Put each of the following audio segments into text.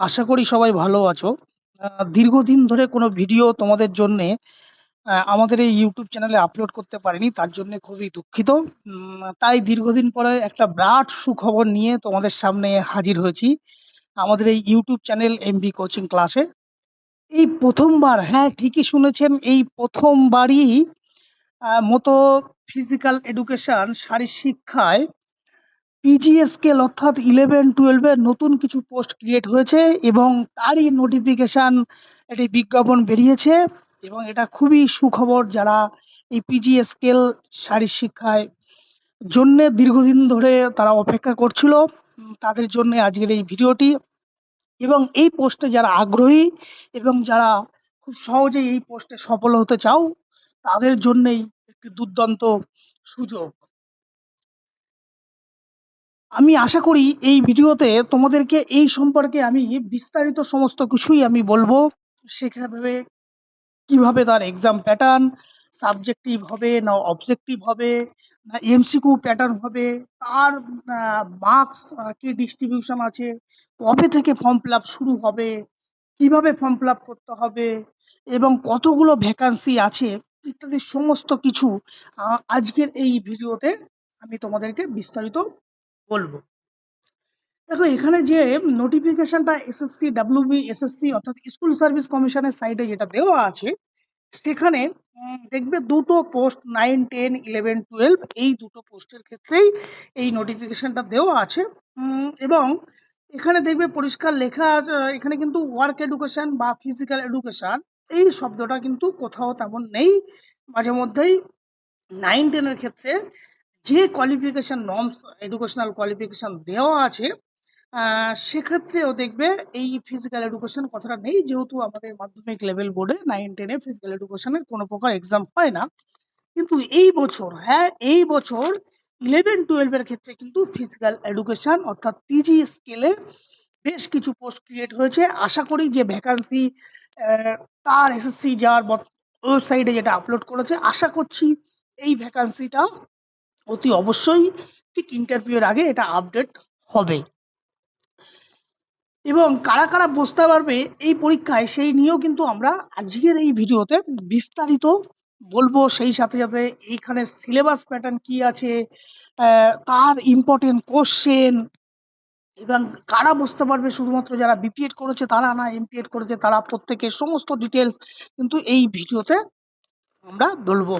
আশা করি সবাই ভালো আছো। দীর্ঘদিন ধরে কোনো ভিডিও তোমাদের জন্যে আমাদের এই YouTube চ্যানেলে আপলোড করতে পারিনি। তার জন্যে খুবই দুঃখিত। তাই দীর্ঘদিন পরে একটা বিরাট সুখবর নিয়ে তোমাদের সামনে হাজির হয়েছি। আমাদের এই YouTube চ্যানেল এমবি কোচিং ক্লাসে। এই প্রথমবার হ্যাঁ, ঠিকই শুনেছেন এই ১ম বারই আ মতো ফিজিক্যাল এডুকেশন শারীরশিক্ষায় পিজি স্কেল অর্থাৎ 11-12 এর নতুন কিছু পোস্ট ক্রিয়েট হয়েছে এবং তারই নোটিফিকেশন একটি বিজ্ঞাপন বেরিয়েছে এবং এটা খুবই সুখবর যারা এই পিজি স্কেল শারীরশিক্ষায় জন্য দীর্ঘদিন ধরে তারা অপেক্ষা করছিল। তাদের জন্যে আজকের এই ভিডিওটি এবং এই পোস্টে যারা আগ্রহী এবং যারা খুব সহজেই এই পোস্টে সফল হতে চাও, তাদের জন্যেই একটি দুর্দান্ত সুযোগ। আমি আশা করি এই ভিডিওতে তোমাদেরকে এই সম্পর্কে আমি বিস্তারিত সমস্ত কিছুই আমি বলব। সেভাবে কীভাবে তার এক্সাম প্যাটার্ন, সাবজেক্টিভ হবে না অবজেক্টিভ হবে না এমসিকিউ প্যাটার্ন হবে, তার মার্কস কি ডিস্ট্রিবিউশন আছে, কবে থেকে ফর্ম ফিল শুরু হবে, কীভাবে ফর্ম ফিল করতে হবে এবং কতগুলো ভ্যাকান্সি আছে ইত্যাদি সমস্ত কিছু আজকের এই ভিডিওতে আমি তোমাদেরকে বিস্তারিত বলব। দেখো এখানে যে নোটিফিকেশনটা এসএসসি, ডাব্লিউবি, এসএসসি অর্থাৎ স্কুল সার্ভিস কমিশনের সাইটে যেটা দেওয়া আছে, সেখানে দেখবে দুটো পোস্ট 9, 10, 11, 12 এই দুটো পোস্টের ক্ষেত্রেই এই নোটিফিকেশনটা দেওয়া আছে। এবং এখানে দেখবে পরিষ্কার লেখা আছে এখানে কিন্তু ওয়ার্ক এডুকেশন বা ফিজিক্যাল এডুকেশন এই শব্দটা কিন্তু কোথাও তেমন নেই। মাঝে মধ্যেই নাইন টেনের ক্ষেত্রে যে কোয়ালিফিকেশন নর্মস এডুকেশনাল কোয়ালিফিকেশন দেওয়া আছে, সেক্ষেত্রেও দেখবে এই ফিজিক্যাল এডুকেশন কথাটা নেই। যেহেতু আমাদের মাধ্যমিক লেভেল বোর্ডে নাইন টেনে ফিজিক্যাল এডুকেশনের কোনো প্রকার এক্সাম হয় না। কিন্তু এই বছর হ্যাঁ, এই বছর ইলেভেন টুয়েলভের ক্ষেত্রে কিন্তু ফিজিক্যাল এডুকেশন অর্থাৎ পিজি স্কেলে বেশ কিছু পোস্ট ক্রিয়েট হয়েছে। আশা করি যে ভ্যাকান্সি তার এসএসসি যার বত ওয়েবসাইটে যেটা আপলোড করেছে, আশা করছি এই ভ্যাকান্সিটা অতি অবশ্যই ঠিক ইন্টারভিউ এর আগে এটা আপডেট হবে। এবং কারা, কারা বসতে পারবে এই পরীক্ষায় সেই নিয়েও কিন্তু আমরা আজকের এই ভিডিওতে বিস্তারিত বলব। সেই সাথে, সাথে এইখানে সিলেবাস প্যাটার্ন কি আছে, তার ইম্পর্টেন্ট কোশ্চেন এবং কারা বসতে পারবে শুধুমাত্র যারা বিপিএড করেছে তারা না এমপিএড করেছে তারা প্রত্যেকের সমস্ত ডিটেলস কিন্তু এই ভিডিওতে আমরা বলব।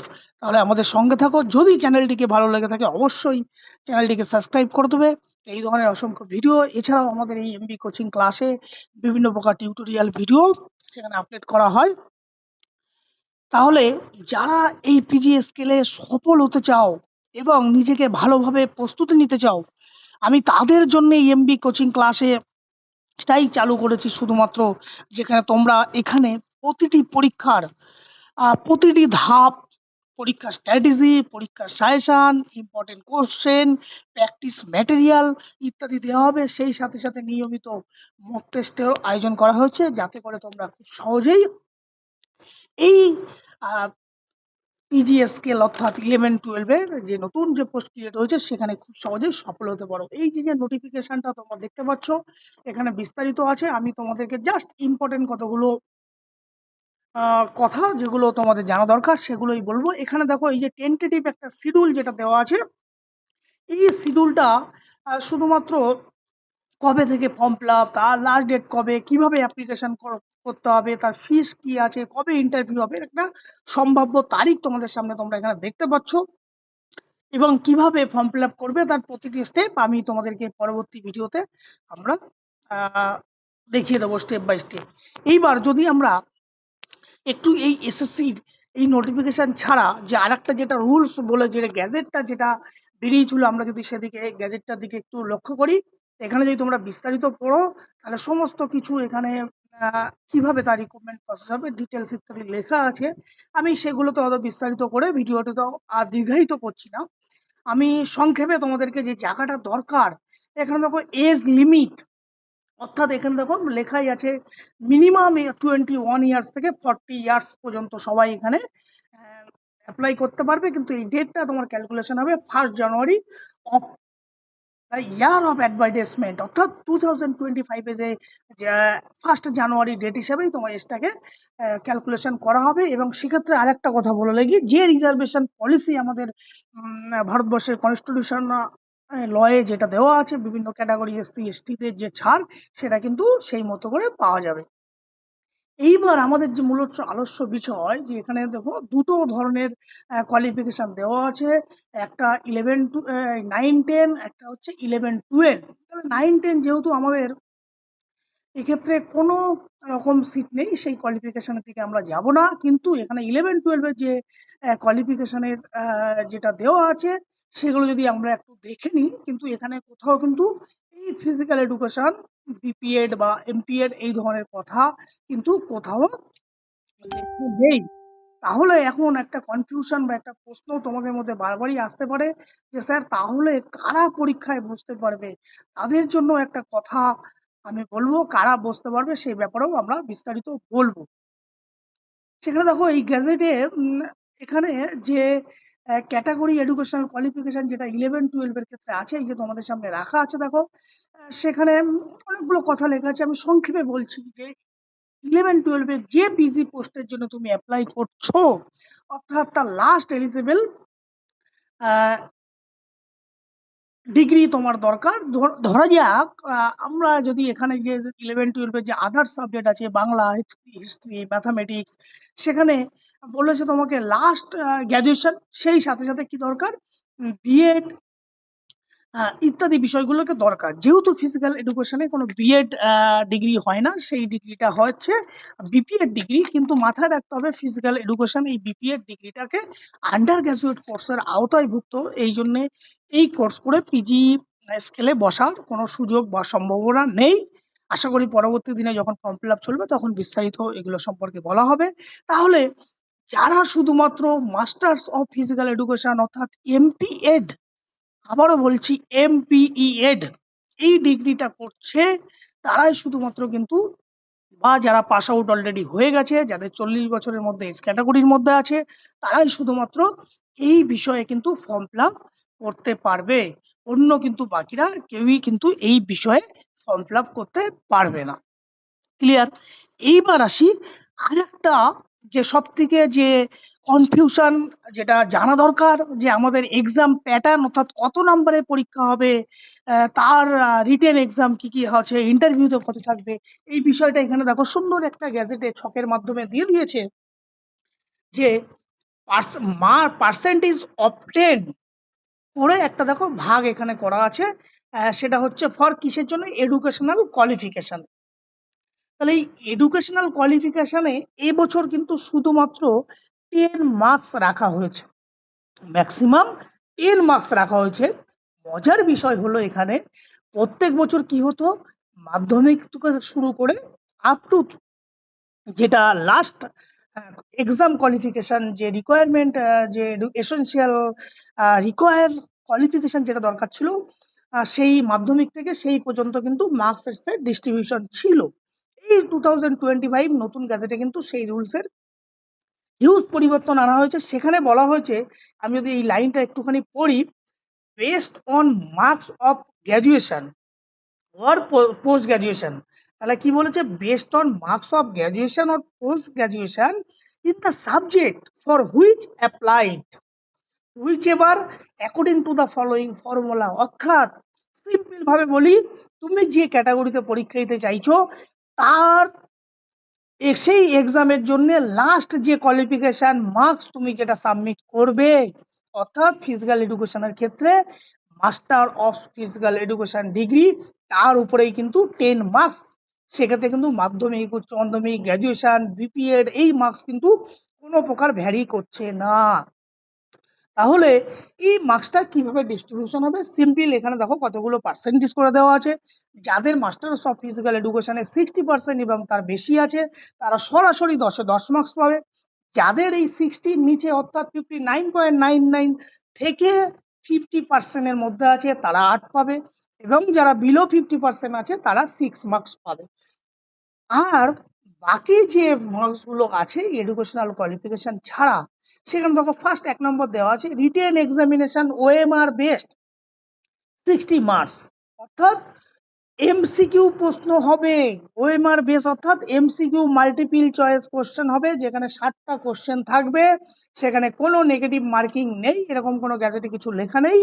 তাহলে আমাদের সঙ্গে থাকো। যদি চ্যানেলটিকে ভালো লেগে থাকে অবশ্যই চ্যানেলটিকে সাবস্ক্রাইব করে দেবে। এই ধরনের অসংখ্য ভিডিও এছাড়াও আমাদের এই এমবি কোচিং ক্লাসে বিভিন্ন প্রকার টিউটোরিয়াল ভিডিও সেখানে আপলোড করা হয়। তাহলে যারা এই পিজি স্কেলে সফল হতে চাও এবং নিজেকে ভালোভাবে প্রস্তুতি নিতে চাও, আমি তাদের জন্য এমবি কোচিং ক্লাসে টাই চালু করেছি শুধুমাত্র যেখানে তোমরা এখানে প্রতিটি পরীক্ষার প্রতিটি ধাপ, পরীক্ষার স্ট্র্যাটেজি, পরীক্ষার suggestion, important question, practice material ইত্যাদি দেওয়া হবে। সেই সাথে, সাথে নিয়মিত মক টেস্টেরও আয়োজন করা হয়েছে যাতে করে তোমরা খুব সহজেই এই আ পিজি অর্থাৎ 11-12 এর যে নতুন যে পোস্ট ক্রিয়েট হয়েছে সেখানে খুব সহজেই সফল হতে পারো। এই যে, নোটিফিকেশনটা তোমরা দেখতে পাচ্ছ এখানে বিস্তারিত আছে। আমি তোমাদেরকে জাস্ট ইম্পর্টেন্ট কতগুলো কথা যেগুলো তোমাদের জানা দরকার সেগুলোই বলব। এখানে দেখো এই যে টেন্টেটিভ একটা শিডিউল যেটা দেওয়া আছে, এই শিডিউলটা শুধুমাত্র কবে থেকে ফর্ম ফিল আপ, তার লাস্ট ডেট কবে, কীভাবে অ্যাপ্লিকেশন কর করতে হবে, তার ফিস কি আছে, কবে ইন্টারভিউ হবে, একটা সম্ভাব্য তারিখ তোমাদের সামনে তোমরা এখানে দেখতে পাচ্ছ। এবং কীভাবে ফর্ম ফিল আপ করবে তার প্রতিটি স্টেপ আমি তোমাদেরকে পরবর্তী ভিডিওতে আমরা দেখিয়ে দেবো স্টেপ বাই স্টেপ। এইবার যদি আমরা একটু এই এসএসসির এই নোটিফিকেশন ছাড়া যে আরেকটা যেটা রুলস বলে যে গ্যাজেটটা যেটা বেরিয়েছিল আমরা যদি সেদিকে গ্যাজেটটার দিকে একটু লক্ষ্য করি, এখানে যদি তোমরা বিস্তারিত পড়ো তাহলে সমস্ত কিছু এখানে কীভাবে তার রিক্রুটমেন্ট প্রসেস হবে ডিটেলস ইত্যাদি লেখা আছে। আমি সেগুলোতে অত বিস্তারিত করে ভিডিওটিতে আর দীর্ঘায়িত করছি না। আমি সংক্ষেপে তোমাদেরকে যে জায়গাটা দরকার, এখানে দেখো এজ লিমিট অর্থাৎ এখানে দেখো লেখাই আছে মিনিমাম টোয়েন্টি ওয়ান ইয়ার্স থেকে 40 ইয়ার্স পর্যন্ত সবাই এখানে অ্যাপ্লাই করতে পারবে। কিন্তু এই ডেটটা তোমার ক্যালকুলেশন হবে first January of year of advertisement অর্থাৎ টু থাউজেন্ড টোয়েন্টি ফাইভে যে ফার্স্ট জানুয়ারি ডেট হিসাবেই তোমার এজটাকে ক্যালকুলেশন করা হবে এবং সেক্ষেত্রে আরেকটা কথা বলে লাগি যে রিজার্ভেশন পলিসি আমাদের ভারতবর্ষের কনস্টিটিউশন লয়ে যেটা দেওয়া আছে, বিভিন্ন ক্যাটাগরি এসসি এসটিদের যে ছাড়, সেটা কিন্তু সেই মতো করে পাওয়া যাবে। এইবার আমাদের যে মূলত আলস্য বিষয়, যে এখানে দেখো দুটো ধরনের কোয়ালিফিকেশন দেওয়া আছে। একটা ইলেভেন টু নাইন টেন একটা হচ্ছে ইলেভেন টুয়েলভ তাহলে নাইন টেন যেহেতু আমাদের এক্ষেত্রে কোনো রকম সিট নেই, সেই কোয়ালিফিকেশনের দিকে আমরা যাব না। কিন্তু এখানে ইলেভেন টুয়েলভের যে কোয়ালিফিকেশনের যেটা দেওয়া আছে, সেগুলো যদি আমরা একটু দেখে নিই, কিন্তু এখানে কোথাও কিন্তু এই ফিজিক্যাল এডুকেশন বিপিএড বা এমপিএড এই ধরনের কথা কিন্তু কোথাও নেই। তাহলে এখন একটা কনফিউশন বা একটা প্রশ্ন তোমাদের মধ্যে বারবারই আসতে পারে যে, স্যার, তাহলে কারা পরীক্ষায় বসতে পারবে? তাদের জন্য একটা কথা আমি বলব কারা বসতে পারবে সেই ব্যাপারেও আমরা বিস্তারিত বলব। সেখানে দেখো এই গ্যাজেটে এখানে যে ক্যাটাগরি এডুকেশনাল কোয়ালিফিকেশন যেটা ইলেভেন টুয়েলভ এর ক্ষেত্রে আছে, এই যে তোমাদের সামনে রাখা আছে দেখো সেখানে অনেকগুলো কথা লেখা আছে। আমি সংক্ষেপে বলছি যে ইলেভেন টুয়েলভে যে পিজি পোস্টের জন্য তুমি অ্যাপ্লাই করছ, অর্থাৎ তার লাস্ট এলিজিবল ডিগ্রি তোমার দরকার। ধর- যাক আমরা যদি এখানে যে ইলেভেন টুয়েলভের যে আদার সাবজেক্ট আছে, বাংলা হিস্ট্রি ম্যাথামেটিক্স সেখানে বলেছে তোমাকে লাস্ট গ্র্যাজুয়েশন সেই সাথে সাথে কি দরকার? বিএড ইত্যাদি বিষয়গুলোকে দরকার। যেহেতু ফিজিক্যাল এডুকেশনে কোনো বিএড ডিগ্রি হয় না, সেই ডিগ্রিটা হচ্ছে বিপিএড ডিগ্রি কিন্তু মাথায় রাখতে হবে ফিজিক্যাল এডুকেশন এই বিপিএড ডিগ্রিটাকে আন্ডার গ্র্যাজুয়েট কোর্সের আওতায়ভুক্ত এই জন্যে এই কোর্স করে পিজি স্কেলে বসার কোনো সুযোগ বা সম্ভাবনা নেই। আশা করি পরবর্তী দিনে যখন ফর্ম ফিল আপ চলবে, তখন বিস্তারিত এগুলো সম্পর্কে বলা হবে। তাহলে যারা শুধুমাত্র মাস্টার্স অফ ফিজিক্যাল এডুকেশন অর্থাৎ এমপিএড আবারও বলছি এমপিইএড এই ডিগ্রিটা করছে, তারাই শুধুমাত্র কিন্তু বা যারা পাস আউট অলরেডি হয়ে গেছে, যাদের চল্লিশ বছরের মধ্যে এজ ক্যাটাগরির মধ্যে আছে, তারাই শুধুমাত্র এই বিষয়ে কিন্তু ফর্ম ফিল করতে পারবে। অন্য কিন্তু বাকিরা কেউই কিন্তু এই বিষয়ে ফর্ম ফিল করতে পারবে না। ক্লিয়ার এইবার আসি আরেকটা যে সব থেকে যে কনফিউশন যেটা জানা দরকার যে আমাদের এক্সাম প্যাটার্ন অর্থাৎ কত নম্বরে পরীক্ষা হবে তার রিটেন এক্সাম কি কি আছে ইন্টারভিউতে কত থাকবে, এই বিষয়টা এখানে দেখো সুন্দর একটা গ্যাজেটে ছকের মাধ্যমে দিয়ে দিয়েছে যে পার্সেন্টেজ অবটেন করে একটা দেখো ভাগ এখানে করা আছে সেটা হচ্ছে ফর কিসের জন্য? এডুকেশনাল কোয়ালিফিকেশন তাহলে এই এডুকেশনাল কোয়ালিফিকেশনে এবছর কিন্তু শুধুমাত্র টেন মার্কস রাখা হয়েছে। ম্যাক্সিমাম টেন মার্কস রাখা হয়েছে। মজার বিষয় হলো এখানে প্রত্যেক বছর কি হতো? মাধ্যমিক থেকে শুরু করে আপ টু যেটা লাস্ট এক্সাম কোয়ালিফিকেশন যে রিকোয়ারমেন্ট যে এসেন্সিয়াল রিকোয়ার কোয়ালিফিকেশন যেটা দরকার ছিল সেই মাধ্যমিক থেকে সেই পর্যন্ত কিন্তু মার্কস এর ডিস্ট্রিবিউশন ছিল। এই টু থাউজেন্ড টোয়েন্টি ফাইভ নতুন গ্যাজেটে কিন্তু সেই রুলসের হিউজ পরিবর্তন আনা হয়েছে। সেখানে বলা হয়েছে, আমি যদি এই লাইনটা একটুখানি পড়ি based on marks of graduation or post graduation তাহলে কি বলেছে? Based on marks of graduation or post graduation in the subject for which applied which এবার according to the following formula অর্থাৎ সিম্পল ভাবে বলি, তুমি যে ক্যাটাগরিতে পরীক্ষা দিতে চাইছো, তার সেই এক্সামের জন্য লাস্ট যে কোয়ালিফিকেশন মার্কস তুমি যেটা সাবমিট করবে, অর্থাৎ ফিজিক্যাল এডুকেশনের ক্ষেত্রে master of physical education degree তার উপরেই কিন্তু টেন মার্কস সেক্ষেত্রে কিন্তু মাধ্যমিক, উচ্চ মাধ্যমিক গ্র্যাজুয়েশন বিপিএড এই মার্কস কিন্তু কোনো প্রকার ভ্যারি করছে না। তাহলে এই মার্কসটা কীভাবে ডিস্ট্রিবিউশন হবে? সিম্পল এখানে দেখো কতগুলো পার্সেন্টেজ করে দেওয়া আছে। যাদের মাস্টার্স অফ ফিজিক্যাল এডুকেশনে সিক্সটি পার্সেন্ট এবং তার বেশি আছে, তারা সরাসরি দশে দশ মার্কস পাবে। যাদের এই সিক্সটির নিচে অর্থাৎ fifty nine point nine nine থেকে ফিফটি পার্সেন্টের মধ্যে আছে, তারা আট পাবে এবং যারা বিলো ফিফটি পার্সেন্ট আছে, তারা সিক্স মার্কস পাবে। আর বাকি যে মার্কসগুলো আছে এডুকেশনাল কোয়ালিফিকেশন ছাড়া সেখানে দেখো ফার্স্ট এক নম্বর দেওয়া আছে written examination OMR based sixty marks অর্থাৎ এমসিকিউ প্রশ্ন হবে ওএমআর বেস অর্থাৎ এমসিকিউ মাল্টিপিল চয়েস কোশ্চেন হবে, যেখানে ষাটটা কোশ্চেন থাকবে, সেখানে কোনো নেগেটিভ মার্কিং নেই, এরকম কোনো গ্যাজেটে কিছু লেখা নেই,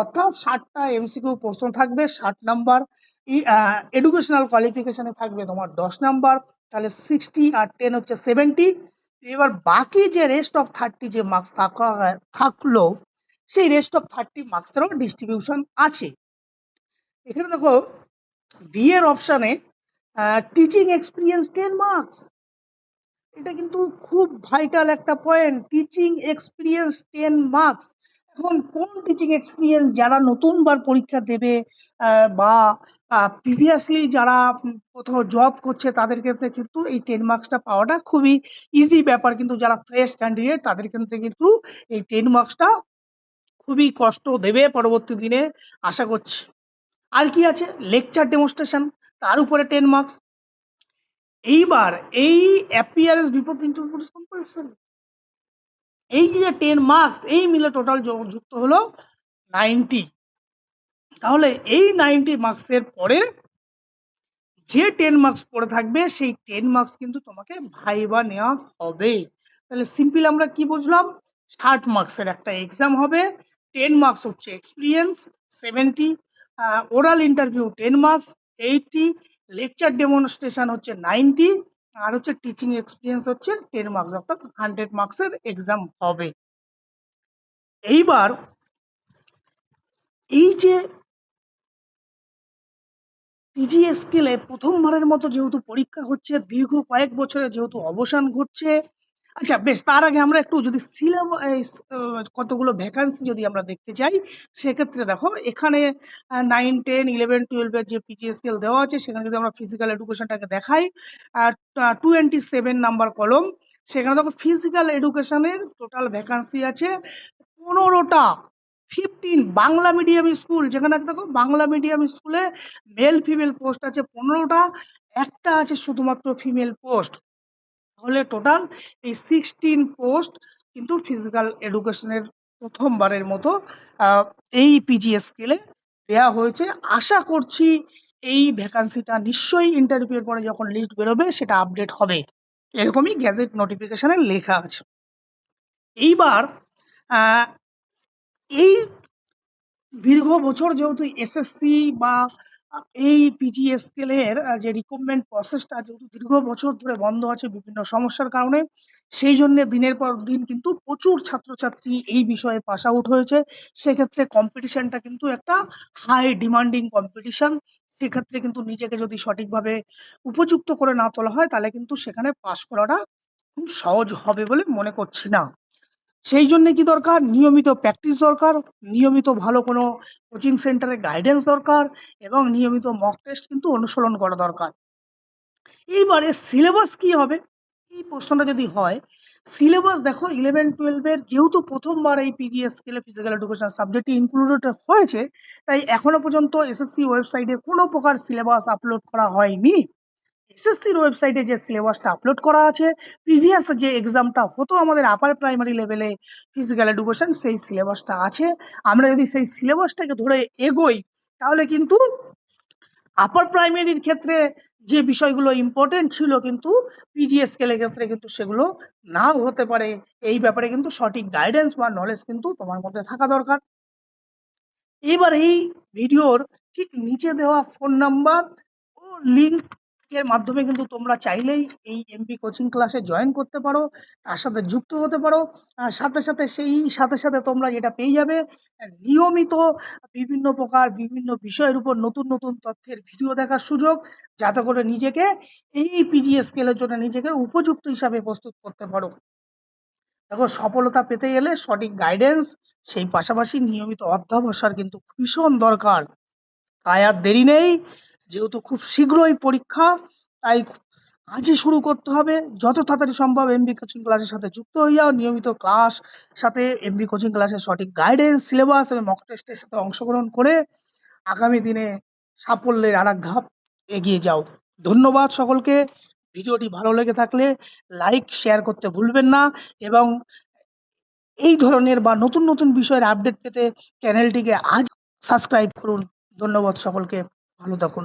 অর্থাৎ ষাটটা এমসিকিউ প্রশ্ন থাকবে, ষাট নাম্বার এডুকেশনাল কোয়ালিফিকেশনে থাকবে তোমার দশ নাম্বার, তাহলে সিক্সটি আর টেন হচ্ছে সেভেন্টি এবার বাকি যে রেস্ট অফ থার্টি যে মার্কস থাকা, থাকল, সেই রেস্ট অফ থার্টি মার্কসেরও ডিস্ট্রিবিউশন আছে। এখানে দেখো বি এর অপশানে টিচিং এক্সপিরিয়েন্স টেন মার্কস এটা কিন্তু খুব ভাইটাল একটা point teaching experience ten marks এখন কোন টিচিং এক্সপিরিয়েন্স যারা নতুনবার পরীক্ষা দেবে বা প্রিভিয়াসলি যারা কোথাও জব করছে, তাদের ক্ষেত্রে কিন্তু এই টেন মার্কসটা পাওয়াটা খুবই ইজি ব্যাপার। কিন্তু যারা ফ্রেশ ক্যান্ডিডেট তাদের ক্ষেত্রে কিন্তু এই টেন মার্কসটা খুবই কষ্ট দেবে পরবর্তী দিনে, আশা করছি। আর কি আছে? লেকচার ডেমনস্ট্রেশন তার উপরে টেন মার্কস এইবার এই অ্যাপিয়ারেন্স বিপদ ইন্টারভিউ কম্পালসারি এই যে টেন মার্কস এই মিলে টোটাল যুক্ত হলো নাইনটি তাহলে এই নাইনটি মার্কসের পরে যে টেন মার্কস পড়ে থাকবে, সেই টেন মার্কস কিন্তু তোমাকে ভাইবা নেওয়া হবে। তাহলে সিম্পল আমরা কি বুঝলাম? ষাট মার্কসের একটা এক্সাম হবে টেন মার্কস হচ্ছে experience seventy oral interview ten marks eighty lecture demonstration হচ্ছে নাইনটি আর হচ্ছে টিচিং এক্সপিরিয়েন্স হচ্ছে টেন মার্কস অর্থাৎ হান্ড্রেড মার্কসের এক্সাম হবে। এইবার এই যে পিজি স্কেলে প্রথমবারের মতো যেহেতু পরীক্ষা হচ্ছে, দীর্ঘ কয়েক বছরে যেহেতু অবসান ঘটছে আচ্ছা বেশ, তার আগে আমরা একটু যদি সিলেবাস কতগুলো ভ্যাকান্সি যদি আমরা দেখতে চাই, সেক্ষেত্রে দেখো, এখানে নাইন টেন ইলেভেন টুয়েলভের যে পিজি স্কেল দেওয়া আছে, সেখানে যদি আমরা ফিজিক্যাল এডুকেশনটাকে দেখাই টোয়েন্টি সেভেন নাম্বার কলম সেখানে দেখো ফিজিক্যাল এডুকেশনের টোটাল ভ্যাকান্সি আছে পনেরোটা ফিফটিন বাংলা মিডিয়াম স্কুল যেখানে আছে দেখো বাংলা মিডিয়াম স্কুলে মেল ফিমেল পোস্ট আছে পনেরোটা, একটা আছে শুধুমাত্র ফিমেল পোস্ট তাহলে টোটাল এই সিক্সটিন পোস্ট কিন্তু ফিজিক্যাল এডুকেশনের প্রথমবারের মতো এই পিজি স্কেলে দেওয়া হয়েছে। আশা করছি এই ভ্যাকান্সিটা নিশ্চয়ই ইন্টারভিউ এর পরে যখন লিস্ট বেরোবে সেটা আপডেট হবে। এরকমই গ্যাজেট নোটিফিকেশনে লেখা আছে। এইবার এই দীর্ঘ বছর যেহেতু এসএসসি বা এই পিজি স্কেলের যে রিক্রুটমেন্ট প্রসেসটা যেহেতু দীর্ঘ বছর ধরে বন্ধ আছে বিভিন্ন সমস্যার কারণে, সেই জন্য দিনের পর দিন কিন্তু প্রচুর ছাত্রছাত্রী এই বিষয়ে পাস আউট হয়েছে। সেক্ষেত্রে কম্পিটিশনটা কিন্তু একটা হাই ডিমান্ডিং কম্পিটিশন সেক্ষেত্রে কিন্তু নিজেকে যদি সঠিকভাবে উপযুক্ত করে না তোলা হয়, তাহলে কিন্তু সেখানে পাস করাটা খুব সহজ হবে বলে মনে করছি না। সেই জন্য কি দরকার? নিয়মিত প্র্যাকটিস দরকার, নিয়মিত ভালো কোনো কোচিং সেন্টারে গাইডেন্স দরকার এবং নিয়মিত মক টেস্ট কিন্তু অনুসরণ করা দরকার। এইবারে সিলেবাস কি হবে? এই প্রশ্নটা যদি হয় সিলেবাস দেখো ইলেভেন টুয়েলভের যেহেতু প্রথমবার এই পিজিএস স্কেলে ফিজিক্যাল এডুকেশন সাবজেক্টটি ইনক্লুডেড হয়েছে, তাই এখনও পর্যন্ত এসএসসি ওয়েবসাইটে কোনো প্রকার সিলেবাস আপলোড করা হয়নি। এসএসসির ওয়েবসাইটে যে সিলেবাসটা আপলোড করা আছে প্রিভিয়াস যে এক্সামটা হতো আমাদের আপার প্রাইমারি লেভেলে ফিজিক্যাল এডুকেশন সেই সিলেবাসটা আছে। আমরা যদি সেই সিলেবাসটাকে ধরে এগোই, তাহলে কিন্তু আপার প্রাইমারির ক্ষেত্রে যে বিষয়গুলো ইম্পর্টেন্ট ছিল কিন্তু পিজি স্কেলের ক্ষেত্রে কিন্তু সেগুলো নাও হতে পারে। এই ব্যাপারে কিন্তু সঠিক গাইডেন্স বা নলেজ কিন্তু তোমার মধ্যে থাকা দরকার। এবার এই ভিডিওর ঠিক নিচে দেওয়া ফোন নাম্বার ও লিঙ্ক এর মাধ্যমে কিন্তু তোমরা চাইলেই এই এমপি কোচিং ক্লাসে জয়েন করতে পারো, তার সাথে যুক্ত হতে পারো সাথে সাথে সেই সাথে সাথে তোমরা যেটা পেয়ে যাবে নিয়মিত বিভিন্ন প্রকার বিভিন্ন বিষয়ের উপর নতুন নতুন তথ্যের ভিডিও দেখার সুযোগ, যাতে করে নিজেকে এই পিজি স্কেলের জন্য নিজেকে উপযুক্ত হিসাবে প্রস্তুত করতে পারো। দেখো, সফলতা পেতে গেলে সঠিক গাইডেন্স সেই পাশাপাশি নিয়মিত অধ্যাবসার কিন্তু ভীষণ দরকার। তাই আর দেরি নেই। যেহেতু খুব শীঘ্রই পরীক্ষা, তাই আজই শুরু করতে হবে। যত তাড়াতাড়ি সম্ভব এমবি কোচিং ক্লাসের সাথে যুক্ত হয়ে যাও নিয়মিত ক্লাস সাথে এমবি কোচিং ক্লাসের সঠিক গাইডেন্স সিলেবাস এবং মক টেস্টের সাথে অংশগ্রহণ করে আগামী দিনে সাফল্যের আর ধাপ এগিয়ে যাও। ধন্যবাদ সকলকে। ভিডিওটি ভালো লেগে থাকলে লাইক শেয়ার করতে ভুলবেন না এবং এই ধরনের বা নতুন নতুন বিষয়ের আপডেট পেতে চ্যানেলটিকে আজ সাবস্ক্রাইব করুন। ধন্যবাদ সকলকে। ভালো থাকুন।